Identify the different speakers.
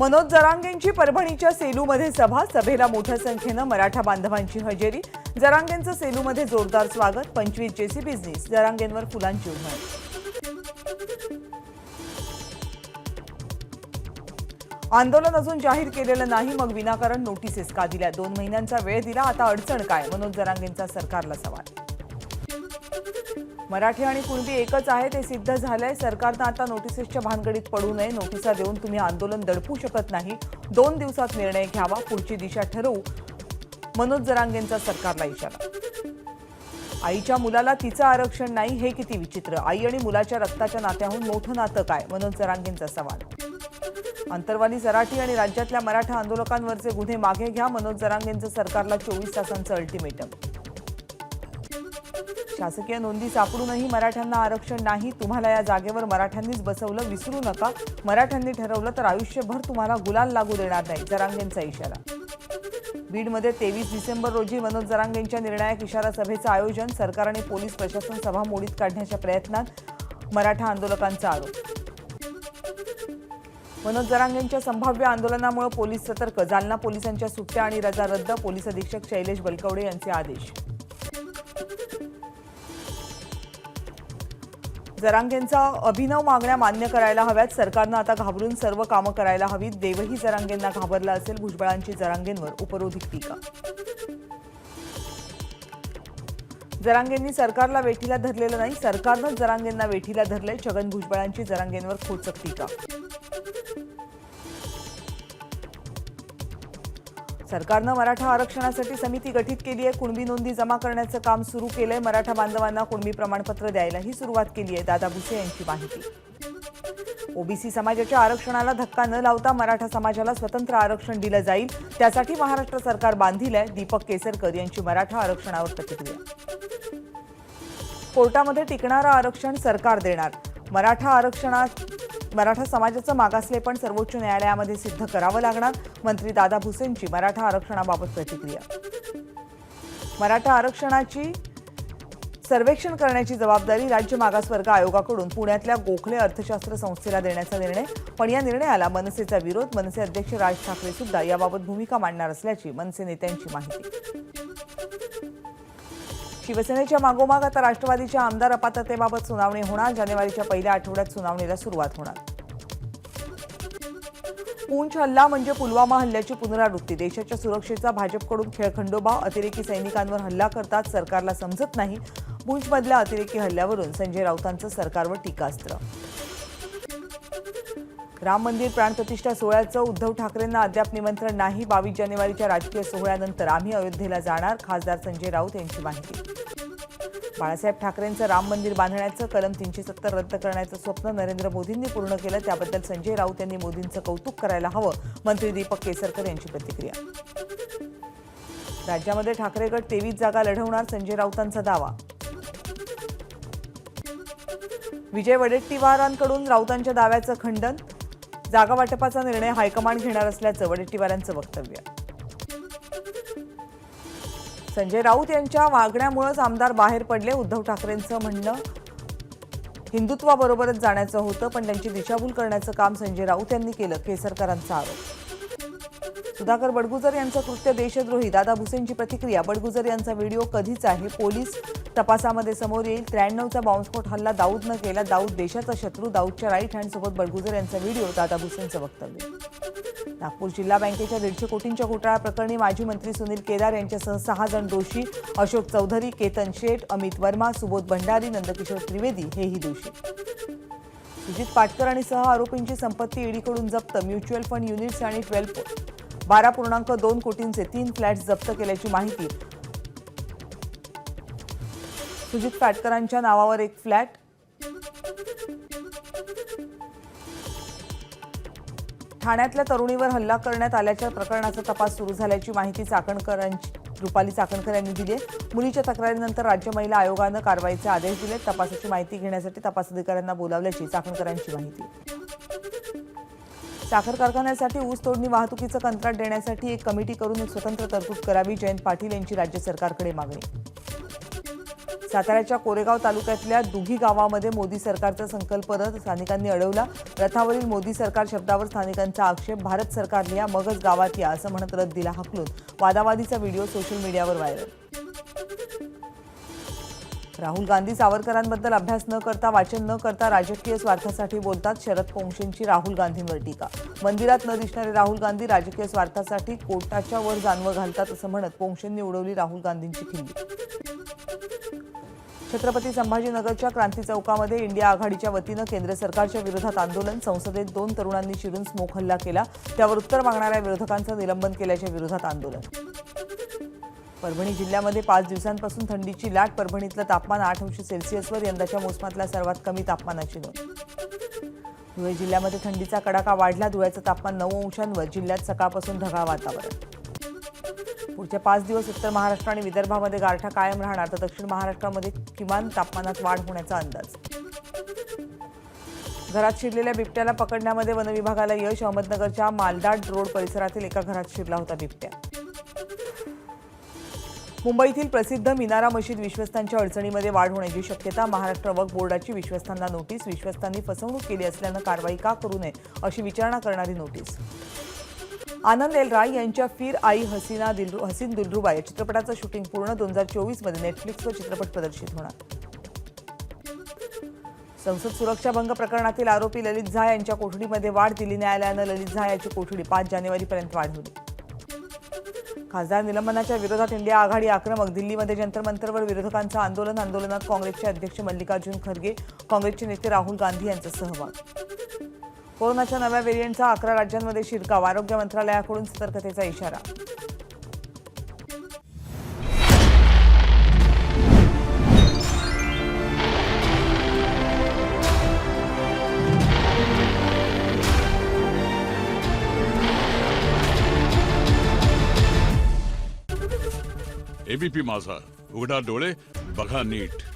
Speaker 1: मनोज जरांगेंची परभणीच्या सेलूमध्ये सभा. सभेला मोठ्या संख्येनं मराठा बांधवांची हजेरी. जरांगेंचं सेलूमध्ये जोरदार स्वागत पंचवीस जेसी बिझनेस. जरांगेंवर फुलांची उधळण. आंदोलन अजून जाहीर केलेलं नाही मग विनाकारण नोटिसेस का दिल्या? दोन महिन्यांचा वेळ दिला आता अडचण काय? मनोज जरांगेंचा सरकारला सवाल. मराठी आणि कुणबी एकच आहे ते सिद्ध झालंय. सरकारनं आता नोटिसेसच्या भानगडीत पडू नये. नोटिसा देऊन तुम्ही आंदोलन दडपू शकत नाही. दोन दिवसात निर्णय घ्यावा पुढची दिशा ठरवू. मनोज जरांगेंचा सरकारला इशारा. आईच्या मुलाला तिचं आरक्षण नाही हे किती विचित्र. आई आणि मुलाच्या रक्ताच्या नात्याहून मोठं नातं काय? मनोज जरांगेंचा सवाल. अंतरवाली सराठी आणि राज्यातल्या मराठा आंदोलकांवरचे गुन्हे मागे घ्या. मनोज जरांगेंचं सरकारला चोवीस तासांचं अल्टिमेटम शासकीय नोंदी सापडूनही मराठ्यांना आरक्षण नाही. तुम्हाला या जागेवर मराठ्यांनीच बसवलं विसरू नका. मराठ्यांनी ठरवलं तर आयुष्यभर तुम्हाला गुलाल लागू देणार नाही जरांगेंचा इशारा. बीडमध्ये तेवीस डिसेंबर रोजी मनोज जरांगेंच्या निर्णायक इशारा सभेचं आयोजन सरकार आणि पोलीस प्रशासन सभा मोडीत काढण्याच्या प्रयत्नात मराठा आंदोलकांचा आरोप. मनोज जरांगेंच्या संभाव्य आंदोलनामुळे पोलीस सतर्क जालना पोलिसांच्या सुट्ट्या आणि रजा रद्द पोलीस अधीक्षक शैलेश बलकवडे यांचे आदेश. जरांगेंचा अभिनव मागण्या मान्य करायला हव्यात. सरकारनं आता घाबरून सर्व कामं करायला हवीत. देवही जरांगेंना घाबरला असेल. भुजबळांची जरांगेंवर उपरोधिक टीका. जरांगेंनी सरकारला वेठीला धरलेलं नाही. सरकारनं जरांगेंना वेठीला धरले छगन भुजबळांची जरांगेंवर खोचक टीका. सरकारनं मराठा आरक्षणासाठी समिती गठीत केली आहे. कुणबी नोंदी जमा करण्याचं काम सुरू केलंय. मराठा बांधवांना कुणबी प्रमाणपत्र द्यायलाही सुरुवात केली आहे. दादा भुसे यांची माहिती. ओबीसी समाजाच्या आरक्षणाला धक्का न लावता मराठा समाजाला स्वतंत्र आरक्षण दिलं जाईल. त्यासाठी महाराष्ट्र सरकार बांधील आहे दीपक केसरकर यांची मराठा आरक्षणावर प्रतिक्रिया. कोर्टामध्ये टिकणारं आरक्षण सरकार देणार. मराठा आरक्षणात मराठा समाजाचं मागासलेपण सर्वोच्च न्यायालयामध्ये सिद्ध करावं लागणार. मंत्री दादा भुसेंची मराठा आरक्षणाबाबत प्रतिक्रिया. मराठा आरक्षणाची सर्वेक्षण करण्याची जबाबदारी राज्य मागासवर्ग आयोगाकडून पुण्यातल्या गोखले अर्थशास्त्र संस्थेला देण्याचा निर्णय. पण या निर्णयाला मनसेचा विरोध मनसे अध्यक्ष राज ठाकरे सुद्धा याबाबत भूमिका मांडणार असल्याची मनसे नेत्यांची माहिती. शिवसेनेच्या मागोमाग आता राष्ट्रवादीच्या आमदार अपात्रतेबाबत सुनावणी होणार. जानेवारीच्या पहिल्या आठवड्यात सुनावणीला सुरुवात होणार. पूंछ हल्ला म्हणजे पुलवामा हल्ल्याची पुनरावृत्ती. देशाच्या सुरक्षेचा भाजपकडून खेळखंडोबा अतिरेकी सैनिकांवर हल्ला करतात. सरकारला समजत नाही. पूंछमधल्या अतिरेकी हल्ल्यावरून संजय राऊतांचं सरकारवर टीकास्त्र. राम मंदिर प्राणप्रतिष्ठा सोहळ्याचं उद्धव ठाकरेंना अद्याप निमंत्रण नाही. बावीस जानेवारीच्या राजकीय सोहळ्यानंतर आम्ही अयोध्येला जाणार. खासदार संजय राऊत यांची माहिती. बाळासाहेब ठाकरेंचं राम मंदिर बांधण्याचं कलम तीनशे सत्तर रद्द करण्याचं स्वप्न नरेंद्र मोदींनी पूर्ण केलं त्याबद्दल संजय राऊत यांनी मोदींचं कौतुक करायला हवं मंत्री दीपक केसरकर यांची प्रतिक्रिया. राज्यामध्ये ठाकरे गट तेवीस जागा लढवणार संजय राऊतांचा दावा. विजय वडेट्टीवारांकडून राऊतांच्या दाव्याचं खंडन जागा वाटपाचा निर्णय हायकमांड घेणार असल्याचं वडेट्टीवारांचं वक्तव्य. संजय राऊत यांच्या वागण्यामुळेच आमदार बाहेर पडले उद्धव ठाकरेंचं म्हणणं. हिंदुत्वाबरोबरच जाण्याचं होतं पण त्यांची दिशाभूल करण्याचं काम संजय राऊत यांनी केलं केसरकरांचा आरोप. सुधाकर बडगुजर यांचं कृत्य देशद्रोही दादा भुसेंची प्रतिक्रिया. बडगुजर यांचा व्हिडिओ कधीच आहे पोलीस तपासामध्ये समोर येईल. त्र्याण्णवचा बॉम्बस्फोट हल्ला दाऊदनं केला दाऊद देशाचा शत्रू दाऊदच्या राईट हँडसोबत बडगुजर यांचा व्हिडिओ दादा भुसेंचं वक्तव्य. नागपूर जिल्हा बँकेच्या दीडशे कोटींच्या घोटाळा प्रकरणी माजी मंत्री सुनील केदार यांच्यासह सहा जण दोषी. अशोक चौधरी केतन शेठ अमित वर्मा सुबोध भंडारी नंदकिशोर त्रिवेदी हेही दोषी. सुजित पाटकर आणि सह आरोपींची संपत्ती ईडीकडून जप्त. म्युच्युअल फंड युनिट्स आणि ट्वेल्व बारा पूर्णांक दोन कोटींचे तीन फ्लॅट्स जप्त केल्याची माहिती. सुजित पाटकरांच्या नावावर एक फ्लॅट ठाण्यातल्या तरुणीवर हल्ला करण्यात आल्याच्या प्रकरणाचा तपास सुरू झाल्याची माहिती चाकणकरांची रुपाली चाकणकर यांनी दिली आहे. मुलीच्या तक्रारीनंतर राज्य महिला आयोगानं कारवाईचे आदेश दिले तपासाची माहिती घेण्यासाठी तपास अधिकाऱ्यांना बोलावल्याची चाकणकरांची माहिती साखर कारखान्यासाठी ऊस तोडणी वाहतुकीचं कंत्राट देण्यासाठी एक कमिटी करून एक स्वतंत्र तरतूद करावी जयंत पाटील यांची राज्य सरकारकडे मागणी साताऱ्याच्या कोरेगाव तालुक्यातल्या दुघी गावामध्ये मोदी सरकारचा संकल्प रथ स्थानिकांनी अडवला. रथावरील मोदी सरकार शब्दावर स्थानिकांचा आक्षेप भारत सरकारने या मगच गावात या असं म्हणत रथ दिला हाकलून. वादावादीचा व्हिडिओ सोशल मीडियावर व्हायरल. राहुल गांधी सावरकरांबद्दल अभ्यास न करता वाचन न करता राजकीय स्वार्थासाठी बोलतात शरद पोंक्षेंची राहुल गांधींवर टीका. मंदिरात न दिसणारे राहुल गांधी राजकीय स्वार्थासाठी कोर्टाच्या वर जानवं घालतात असं म्हणत पोंक्षेंनी उडवली राहुल गांधींची खिल्ली. छत्रपती संभाजीनगरच्या क्रांती चौकामध्ये इंडिया आघाडीच्या वतीनं केंद्र सरकारच्या विरोधात आंदोलन संसदेत दोन तरुणांनी शिरून स्मोक हल्ला केला. त्यावर उत्तर मागणाऱ्या विरोधकांचं निलंबन केल्याच्या विरोधात आंदोलन. परभणी जिल्ह्यामध्ये पाच दिवसांपासून थंडीची लाट परभणीतलं तापमान आठ अंश सेल्सिअसवर यंदाच्या मोसमातल्या सर्वात कमी तापमानाची नोंद. धुळे जिल्ह्यामध्ये थंडीचा कडाका वाढला धुळ्याचं तापमान नऊ अंशांवर जिल्ह्यात सकाळपासून ढगाळ वातावरण. पुढच्या पाच दिवस उत्तर महाराष्ट्र आणि विदर्भामध्ये गारठा कायम राहणार तर दक्षिण महाराष्ट्रामध्ये किमान तापमानात वाढ होण्याचा अंदाज. घरात शिरलेल्या बिबट्याला पकडण्यामध्ये वनविभागाला यश अहमदनगरच्या मालदाड रोड परिसरातील एका घरात शिरला होता बिबट्या. मुंबईतील प्रसिद्ध मिनारा मशीद विश्वस्तांच्या अडचणीमध्ये वाढ होण्याची शक्यता महाराष्ट्र वक्फ बोर्डाची विश्वस्तांना नोटीस विश्वस्तांनी फसवणूक केली असल्यानं कारवाई का करू नये अशी विचारणा करणारी नोटीस. आनंद एल राय यांच्या फिर आई हसीना दिलरू हसीन दिलरुबा या चित्रपटाचं शूटिंग पूर्ण दोन हजार चोवीसमध्ये नेटफ्लिक्सवर चित्रपट प्रदर्शित होणार. संसद सुरक्षा भंग प्रकरणातील आरोपी ललित झा यांच्या कोठडीमध्ये वाढ दिली. न्यायालयानं ललित झा याची कोठडी पाच जानेवारीपर्यंत वाढवली. खासदार निलंबनाच्या विरोधात इंडिया आघाडी आक्रमक. दिल्लीमध्ये जंतरमंतरवर विरोधकांचं आंदोलन आंदोलनात काँग्रेसचे अध्यक्ष मल्लिकार्जुन खरगे काँग्रेसचे नेते राहुल गांधी यांचा सहभाग. कोरोनाच्या नव्या व्हेरियंटचा अकरा राज्यांमध्ये शिरकाव. आरोग्य मंत्रालयाकडून सतर्कतेचा इशारा.
Speaker 2: एबीपी माझा. उघडा डोळे बघा नीट.